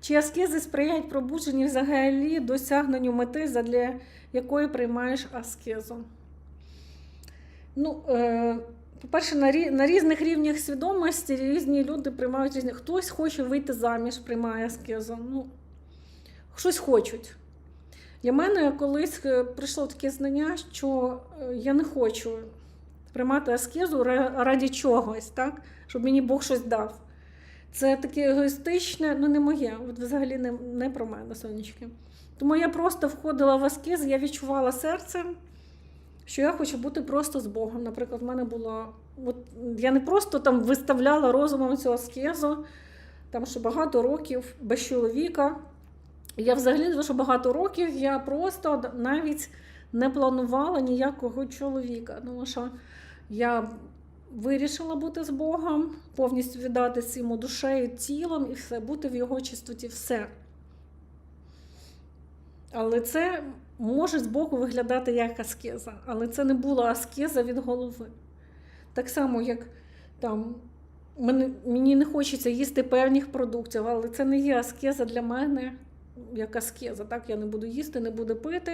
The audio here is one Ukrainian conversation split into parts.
Чи аскези сприяють пробудженню взагалі досягненню мети, задля якої приймаєш аскезу? Ну, е, по-перше, на, рі- на різних рівнях свідомості різні люди приймають різні. Хтось хоче вийти заміж, приймає аскезу. Ну, щось хочуть. Для мене колись е, прийшло таке знання, що е, я не хочу приймати аскезу ра- раді чогось, так? щоб мені Бог щось дав. Це таке егоїстичне, ну не моє, взагалі не, не про мене, сонечки. Тому я просто входила в аскез, я відчувала серцем, що я хочу бути просто з Богом. Наприклад, в мене було. От, я не просто там виставляла розумом цю аскезу, там що багато років без чоловіка. Я взагалі дуже багато років я просто навіть не планувала ніякого чоловіка. Тому що я вирішила бути з Богом, повністю віддатися йому душею, тілом і все, бути в його чистоті, все. Але це може з боку виглядати як аскеза, але це не була аскеза від голови. Так само, як там мені, не хочеться їсти певних продуктів, але це не є аскеза для мене, як аскеза. Так, я не буду їсти, не буду пити,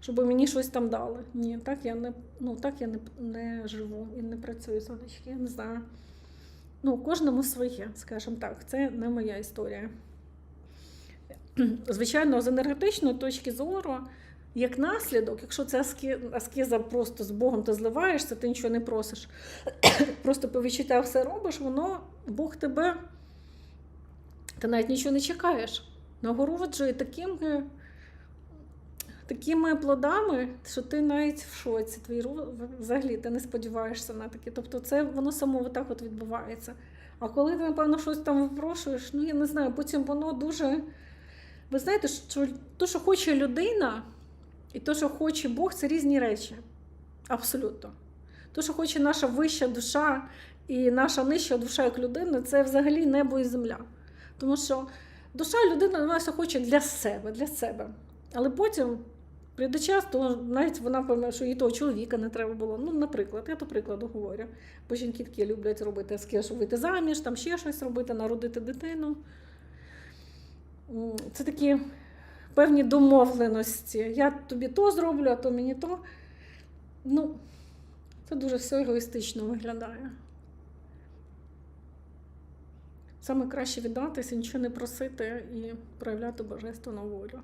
щоб мені щось там дали. Ні, так я не, ну, так я не, не живу і не працюю сонечки, я не знаю. Ну, кожному своє, скажімо так, це не моя історія. Звичайно, з енергетичної точки зору, як наслідок, якщо це аскеза просто з Богом ти зливаєшся, ти нічого не просиш, просто по відчуттях все робиш, воно Бог тебе, ти навіть нічого не чекаєш. Нагороджує такими, такими плодами, що ти навіть в шоці. Твій взагалі ти не сподіваєшся на таке. Тобто, це воно само так от відбувається. А коли ти, напевно, щось там випрошуєш, ну я не знаю, потім воно дуже. Ви знаєте, що те, що хоче людина, і те, що хоче Бог, це різні речі. Абсолютно. Те, що хоче наша вища душа і наша нижча душа як людина, це взагалі небо і земля. Тому що душа людина вона хоче для себе, для себе. Але потім прийде час, то навіть вона пойме, що і того чоловіка не треба було. Ну, наприклад, я до прикладу говорю. Бо жінки такі люблять робити аскез, вийти заміж, там ще щось робити, народити дитину. Це такі певні домовленості. Я тобі то зроблю, а то мені то. Ну, це дуже все егоїстично виглядає. Саме краще віддатися, нічого не просити і проявляти божественну волю.